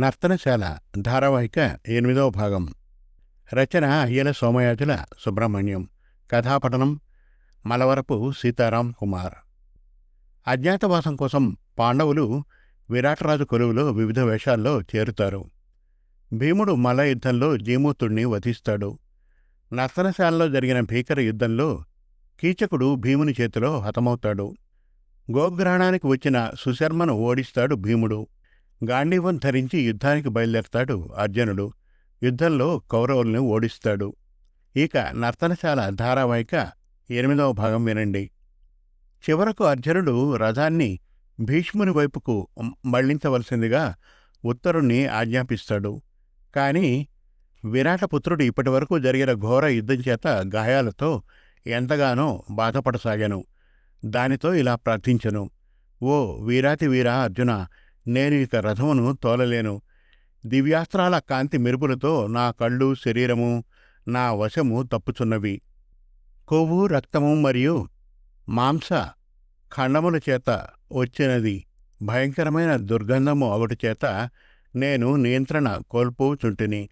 నర్తనశాల ధారావాహిక ఎనిమిదవ భాగం. రచన అయ్యల సోమయాజుల సుబ్రహ్మణ్యం. కథాపఠనం మలవరపు సీతారాం కుమార్. అజ్ఞాతవాసం కోసం పాండవులు విరాటరాజు కొలువులో వివిధ వేషాల్లో చేరుతారు. భీముడు మల యుద్ధంలో జీమూతుణ్ణి వధిస్తాడు. నర్తనశాలలో జరిగిన భీకర యుద్ధంలో కీచకుడు భీముని చేతిలో హతమవుతాడు. గోగ్రహణానికి వచ్చిన సుశర్మను ఓడిస్తాడు భీముడు. గాంధీవం ధరించి యుద్ధానికి బయలుదేరతాడు అర్జునుడు. యుద్ధంలో కౌరవుల్ని ఓడిస్తాడు. ఇక నర్తనశాల ధారావాహిక ఎనిమిదవ భాగం వినండి. చివరకు అర్జునుడు రథాన్ని భీష్ముని వైపుకు మళ్ళించవలసిందిగా ఉత్తరుణ్ణి ఆజ్ఞాపిస్తాడు. కాని విరాటపుత్రుడు ఇప్పటివరకు జరిగిన ఘోర యుద్ధం చేత గాయాలతో ఎంతగానో బాధపడసాగాను. దానితో ఇలా ప్రార్థించను. ఓ వీరాతి వీరా అర్జున నేను ఇక రథమును తోలలేను. దివ్యాస్త్రాల కాంతి మెరుపులతో నా కళ్ళు శరీరము నా వశము తప్పుచున్నవి. కొవ్వు రక్తము మరియు మాంస ఖండముల చేత వచ్చినది. భయంకరమైన దుర్గంధము ఒకటి చేత నేను నియంత్రణ కోల్పోచుంటిని.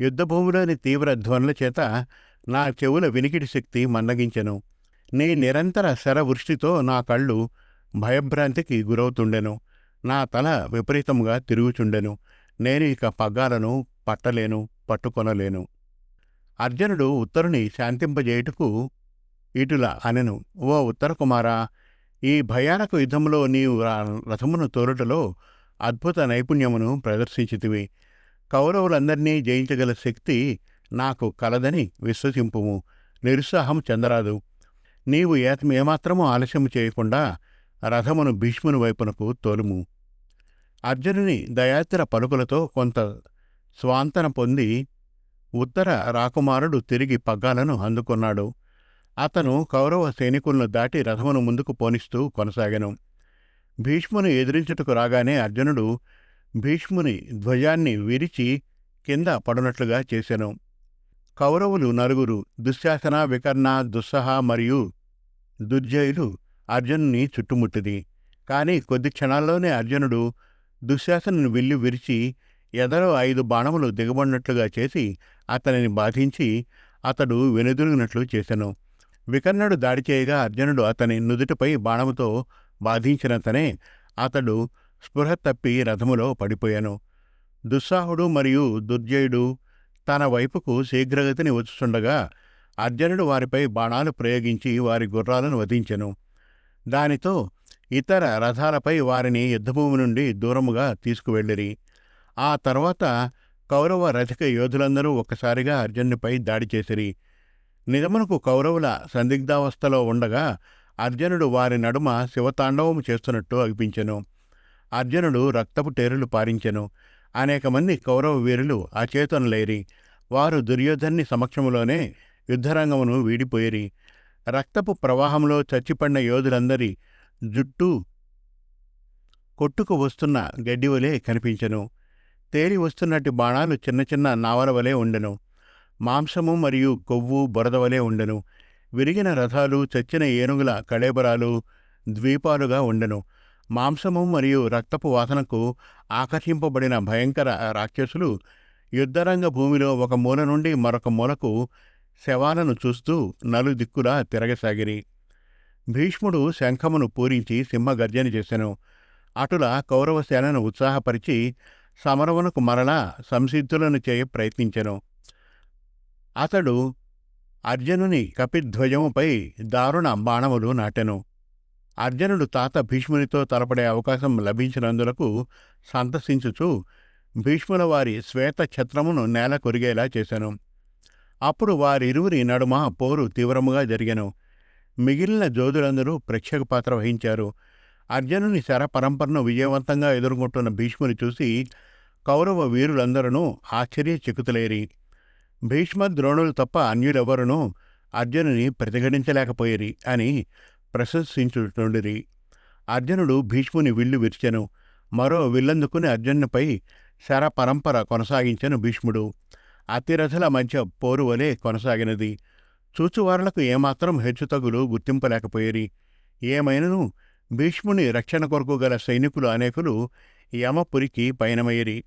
యుద్ధభూమిలోని తీవ్ర ధ్వనుల చేత నా చెవుల వినికిడి శక్తి మందగించెను. నీ నిరంతర శరవృష్టితో నా కళ్ళు భయభ్రాంతికి గురవుతుండెను. నా తల విపరీతంగా తిరుగుచుండెను. నేను ఇక పగ్గాలను పట్టలేను పట్టుకొనలేను. అర్జునుడు ఉత్తరుని శాంతింపజేయుటకు ఇటుల అనెను. ఓ ఉత్తర కుమారా ఈ భయానక యుద్ధంలో నీవు రథమును తోలుటలో అద్భుత నైపుణ్యమును ప్రదర్శించితివి. కౌరవులందరినీ జయించగల శక్తి నాకు కలదని విశ్వసింపుము. నిరుత్సాహం చెందరాదు. నీవు ఏమాత్రము ఆలస్యము చేయకుండా రథమును భీష్ముని వైపునకు తోలుము. అర్జునుని దయాత్ర పలుకులతో కొంత స్వాంతన పొంది ఉత్తర రాకుమారుడు తిరిగి పగ్గాలను అందుకున్నాడు. అతను కౌరవ సైనికులను దాటి రథమును ముందుకు పోనిస్తూ కొనసాగను. భీష్ముని ఎదిరించుటకు రాగానే అర్జునుడు భీష్ముని ధ్వజాన్ని విరిచి కింద పడునట్లుగా చేశాను కౌరవులు నలుగురు దుశ్శాసన వికర్ణ దుస్సహ మరియు దుర్జయులు అర్జునుని చుట్టుముట్టిది. కాని కొద్ది క్షణాల్లోనే అర్జునుడు దుశ్శాసనను విల్లు విరిచి ఎదరో ఐదు బాణములు దిగబడినట్లుగా చేసి అతనిని బాధించి అతడు వెనుదిరిగినట్లు చేశాను వికర్ణుడు దాడి చేయగా అర్జునుడు అతని నుదుటిపై బాణముతో బాధించినంతనే అతడు స్పృహ తప్పి రథములో పడిపోయాను. దుస్సాహుడు మరియు దుర్జయుడు తన వైపుకు శీఘ్రగతిని వచ్చుచుండగా అర్జునుడు వారిపై బాణాలు ప్రయోగించి వారి గుర్రాలను వధించెను. దానితో ఇతర రథాలపై వారిని యుద్ధభూమి నుండి దూరముగా తీసుకువెళ్ళిరి. ఆ తర్వాత కౌరవ రథిక యోధులందరూ ఒక్కసారిగా అర్జునునిపై దాడి చేసిరి. నిజమునకు కౌరవుల సందిగ్ధావస్థలో ఉండగా అర్జునుడు వారి నడుమ శివతాండవము చేస్తున్నట్టు అనిపించెను. అర్జునుడు రక్తపు టేరులు పారించెను. అనేక మంది కౌరవ వీరులు అచేతనులేరి వారు దుర్యోధన్ని సమక్షములోనే యుద్ధరంగమును వీడిపోయిరి. రక్తపు ప్రవాహంలో చచ్చిపడిన యోధులందరి జుట్టు కొట్టుకు వస్తున్న గడ్డివలే కనిపించెను. తేలి వస్తున్నట్టు బాణాలు చిన్న చిన్న నావల వలె ఉండెను. మాంసము మరియు కొవ్వు బురద వలె ఉండెను. విరిగిన రథాలు చచ్చిన ఏనుగుల కళేబరాలు ద్వీపాలుగా ఉండెను. మాంసము మరియు రక్తపు వాసనకు ఆకర్షింపబడిన భయంకర రాక్షసులు యుద్ధరంగ భూమిలో ఒక మూల నుండి మరొక మూలకు శవాలను చూస్తూ నలుదిక్కులా తిరగసాగిరి. భీష్ముడు శంఖమును పూరించి సింహగర్జన చేశాను అటుల కౌరవసేనను ఉత్సాహపరిచి సమరమునకు మరలా సంసిద్ధులను చేయ ప్రయత్నించెను. అతడు అర్జునుని కపిధ్వజముపై దారుణ బాణములు నాటెను. అర్జునుడు తాత భీష్మునితో తలపడే అవకాశం లభించినందులకు సంతసించుచు భీష్ముల వారి శ్వేత ఛత్రమును నేల కొరిగేలా చేశాను అప్పుడు వారిరువురి నడుమ పోరు తీవ్రముగా జరిగెను. మిగిలిన జోధులందరూ ప్రేక్షక పాత్ర వహించారు. అర్జునుని శర పరంపరను విజయవంతంగా ఎదుర్కొంటున్న భీష్ముని చూసి కౌరవ వీరులందరూ ఆశ్చర్యచకితులేరి. భీష్మ ద్రోణులు తప్ప అన్యులెవరునూ అర్జునుని ప్రతిఘటించలేకపోయిరి అని ప్రశంసించుతుండిరి అర్జునుడు భీష్ముని విల్లు విరిచెను. మరో విల్లందుకుని అర్జునునిపై శర పరంపర కొనసాగించెను భీష్ముడు. అతిరథుల మధ్య పోరువలే కొనసాగినది. చూచువార్లకు ఏమాత్రం హెచ్చుతగులు గుర్తింపలేకపోయిరి. ఏమైనను? భీష్ముని రక్షణ కొరకు గల సైనికులు అనేకులు యమపురికి పయనమయ్యిరి.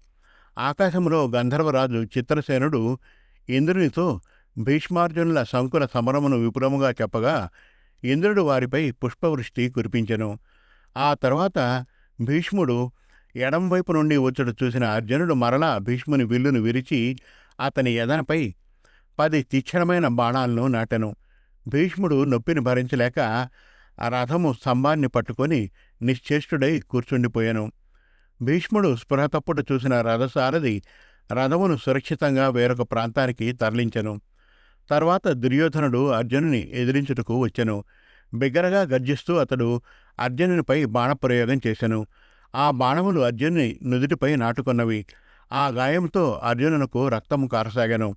ఆకాశంలో గంధర్వరాజు చిత్రసేనుడు ఇంద్రునితో భీష్మార్జునుల సంకుల సమరమును విపులముగా చెప్పగా ఇంద్రుడు వారిపై పుష్పవృష్టి కురిపించెను. ఆ తర్వాత భీష్ముడు ఎడంవైపు నుండి వచ్చుడు చూసిన అర్జునుడు మరలా భీష్ముని విల్లును విరిచి అతని ఎదనపై పది తీక్షణమైన బాణాలను నాటెను. భీష్ముడు నొప్పిని భరించలేక ఆ రథము స్తంభాన్ని పట్టుకొని నిశ్చేష్టుడై కూర్చుండిపోయాను. భీష్ముడు స్పృహ తప్పుట చూసిన రథసారథి రథమును సురక్షితంగా వేరొక ప్రాంతానికి తరలించెను. తర్వాత దుర్యోధనుడు అర్జునుని ఎదిరించుటకు వచ్చెను. బిగ్గరగా గర్జిస్తూ అతడు అర్జునునిపై బాణప్రయోగం చేశాను ఆ బాణములు అర్జునుని నుదుటిపై నాటుకున్నవి. ఆ గాయంతో అర్జునునకు రక్తము కారసాగాను.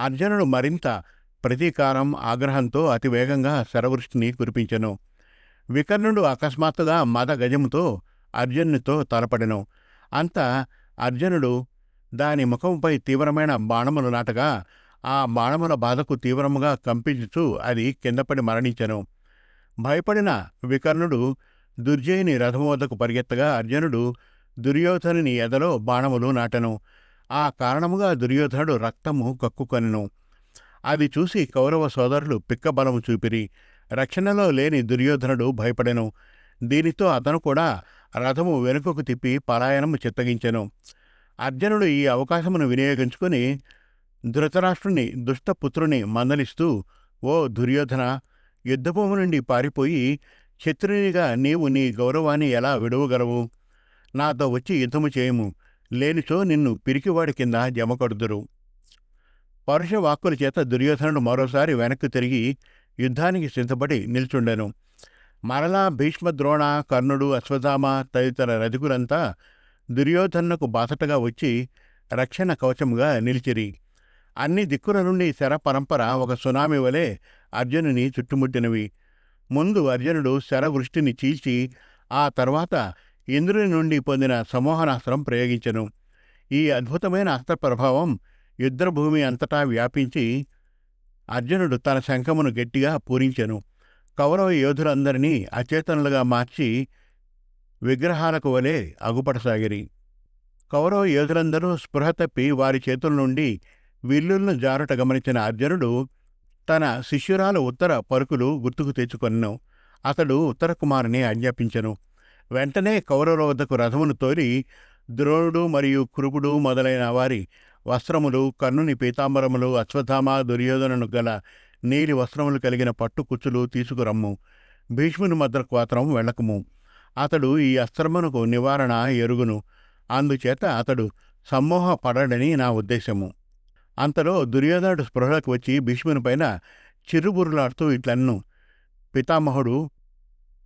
అర్జునుడు మరింత ప్రతీకారం ఆగ్రహంతో అతివేగంగా శరవృష్టిని కురిపించెను. వికర్ణుడు అకస్మాత్తుగా మద గజముతో అర్జునునితో తలపడెను. అంత అర్జునుడు దాని ముఖంపై తీవ్రమైన బాణములు నాటగా ఆ బాణముల బాధకు తీవ్రముగా కంపించుచూ అది కిందపడి మరణించెను. భయపడిన వికర్ణుడు దుర్జయుని రథమోదకు పరిగెత్తగా అర్జునుడు దుర్యోధనుని ఎదలో బాణములు నాటెను. ఆ కారణముగా దుర్యోధనుడు రక్తము కక్కుకొనెను. అది చూసి కౌరవ సోదరులు పిక్కబలము చూపిరి. రక్షణలో లేని దుర్యోధనుడు భయపడెను. దీనితో అతను కూడా రథము వెనుకకు తిప్పి పలాయనము చిత్తగించెను. అర్జునుడు ఈ అవకాశమును వినియోగించుకొని ధృతరాష్ట్రుని దుష్టపుత్రుని మందలిస్తూ ఓ దుర్యోధన యుద్ధభూమి నుండి పారిపోయి శత్రునిగా నీవు నీ గౌరవాన్ని ఎలా విడవగలవు? నాతో వచ్చి యుద్ధము చేయము. లేనిచో నిన్ను పిరికివాడి కింద జమకొడుదురు. పరుష వాక్కుల చేత దుర్యోధనుడు మరోసారి వెనక్కు తిరిగి యుద్ధానికి సిద్ధపడి నిల్చుండెను. మరలా భీష్మద్రోణ కర్ణుడు అశ్వధామ తదితర రధికులంతా దుర్యోధనుకు బాసటగా వచ్చి రక్షణ కవచముగా నిలిచిరి. అన్ని దిక్కుల నుండి శర పరంపర ఒక సునామీ వలె అర్జునుని చుట్టుముట్టినవి. ముందు అర్జునుడు శరవృష్టిని చీల్చి ఆ తర్వాత ఇంద్రుని నుండి పొందిన సమోహనాస్త్రం ప్రయోగించెను. ఈ అద్భుతమైన అస్త్ర ప్రభావం యుద్ధభూమి అంతటా వ్యాపించి అర్జునుడు తన శంఖమును గట్టిగా పూరించెను. కౌరవ యోధులందరినీ అచేతనులుగా మార్చి విగ్రహాలకు వలె అగుపడసాగిరి. కౌరవ యోధులందరూ స్పృహ తప్పి వారి చేతుల నుండి విల్లులను జారుట గమనించిన అర్జునుడు తన శిష్యురాల ఉత్తర పరుకులు గుర్తుకు తెచ్చుకొనెను. అతడు ఉత్తరకుమారుని ఆజ్ఞాపించను. వెంటనే కౌరవుల వద్దకు రథమును తోలి ద్రోణుడు మరియు కురుపుడు మొదలైన వారి వస్త్రములు కర్ణుని పీతాంబరములు అశ్వత్థామ దుర్యోధనను గల నీలి వస్త్రములు కలిగిన పట్టు కుచ్చులు తీసుకురమ్ము. భీష్ముని మద్రకు మాత్రం వెళ్ళకము. అతడు ఈ అస్త్రమునకు నివారణ ఎరుగును. అందుచేత అతడు సమ్మోహ పడడని నా ఉద్దేశము. అంతలో దుర్యోధనుడు స్పృహలకు వచ్చి భీష్మునిపైన చిరుబురులాడుతూ ఇట్లన్ను. పితామహుడు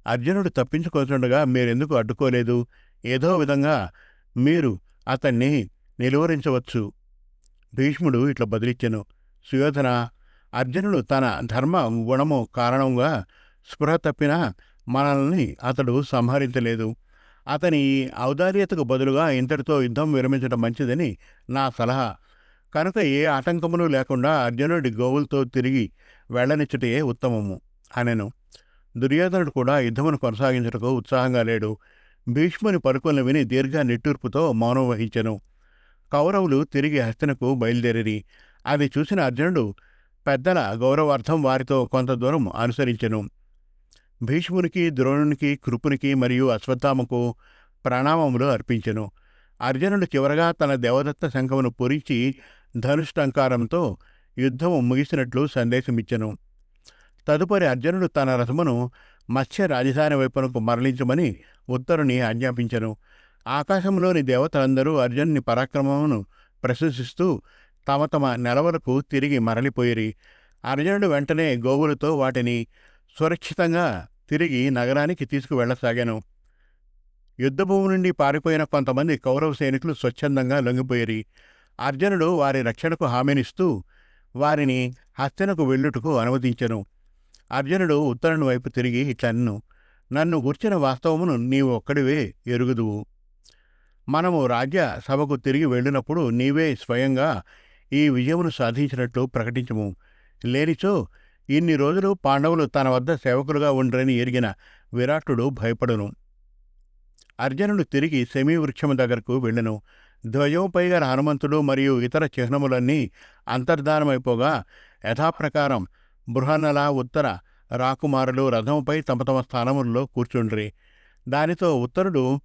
అర్జునుడు తప్పించుకోతుండగా మీరెందుకు అడ్డుకోలేదు? ఏదో విధంగా మీరు అతన్ని నిలువరించవచ్చు. భీష్ముడు ఇట్లా బదిలిచ్చెను. సుయోధన అర్జునుడు తన ధర్మ గుణము కారణంగా స్పృహ తప్పినా మనల్ని అతడు సంహరించలేదు. అతని ఈ ఔదార్యతకు బదులుగా ఇంతటితో యుద్ధం విరమించడం మంచిదని నా సలహా. కనుక ఏ ఆటంకములు లేకుండా అర్జునుడి గోవులతో తిరిగి వెళ్ళనిచ్చుటే ఉత్తమము అనెను. దుర్యోధనుడు కూడా యుద్ధమును కొనసాగించుటకు ఉత్సాహంగా లేడు. భీష్ముని పరుకులను విని దీర్ఘ నిట్టూర్పుతో మౌనం వహించెను. కౌరవులు తిరిగి హస్తినకు బయలుదేరిరి. అది చూసిన అర్జునుడు పెద్దల గౌరవార్థం వారితో కొంత దూరం అనుసరించెను. భీష్మునికి ద్రోణునికి కృపునికి మరియు అశ్వత్థామకు ప్రణామములు అర్పించెను. అర్జునుడు చివరగా తన దేవదత్త శంఖమును పూరించి ధనుష్టంకారంతో యుద్ధము ముగిసినట్లు సందేశమిచ్చెను. తదుపరి అర్జునుడు తన రథమును మత్స్య రాజధాని వైపునకు మరలించమని ఉత్తరుని ఆజ్ఞాపించను. ఆకాశంలోని దేవతలందరూ అర్జునుని పరాక్రమమును ప్రశంసిస్తూ తమ తమ నెలవలకు తిరిగి మరలిపోయిరి. అర్జునుడు వెంటనే గోవులతో వాటిని సురక్షితంగా తిరిగి నగరానికి తీసుకువెళ్ళసాగాను. యుద్ధభూమి నుండి పారిపోయిన కొంతమంది కౌరవ సైనికులు స్వచ్ఛందంగా లొంగిపోయిరి. అర్జునుడు వారి రక్షణకు హామీనిస్తూ వారిని హస్తినకు వెళ్ళుటకు అనుమతించను. అర్జునుడు ఉత్తరుని వైపు తిరిగి ఇట్లన్ను నన్ను గుర్చిన వాస్తవమును నీవు ఒక్కడివే ఎరుగుదువు. మనము రాజ్య సభకు తిరిగి వెళ్ళినప్పుడు నీవే స్వయంగా ఈ విజయమును సాధించినట్లు ప్రకటించము. లేనిచో ఇన్ని రోజులు పాండవులు తన వద్ద సేవకులుగా ఉండరని ఎరిగిన విరాటుడు భయపడును. అర్జునుడు తిరిగి శమీ వృక్షము దగ్గరకు వెళ్ళను. ధ్వజంపైగా హనుమంతుడు మరియు ఇతర చిహ్నములన్నీ అంతర్ధానమైపోగా యథాప్రకారం బృహన్నల ఉత్తర రాకుమారులు రథంపై తమ తమ స్థానములలో కూర్చుండ్రి. దానితో ఉత్తరుడు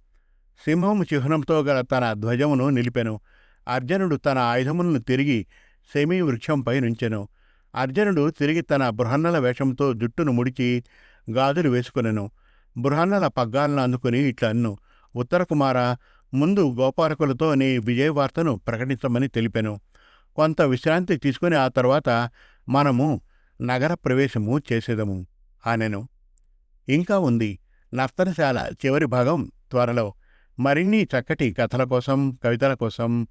సింహము చిహ్నంతో గల తన ధ్వజమును నిలిపెను. అర్జునుడు తన ఆయుధములను తిరిగి సెమీ వృక్షంపై నుంచెను. అర్జునుడు తిరిగి తన బృహన్నల వేషంతో జుట్టును ముడిచి గాజులు వేసుకునెను. బృహన్నల పగ్గాలను అందుకుని ఇట్లన్ను ఉత్తర కుమార ముందు గోపాలకులతో నీ విజయవార్తను ప్రకటించమని తెలిపెను. కొంత విశ్రాంతి తీసుకుని ఆ తర్వాత మనము నగర ప్రవేశము చేసేదము. అనెను ఇంకా ఉంది నర్తనశాల చివరి భాగం త్వరలో. మరిన్ని చక్కటి కథల కోసం కవితల కోసం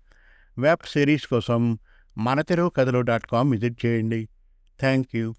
వెబ్ సిరీస్ కోసం మన తెలుగు కథలు డాట్ కామ్ విజిట్ చేయండి. Thank you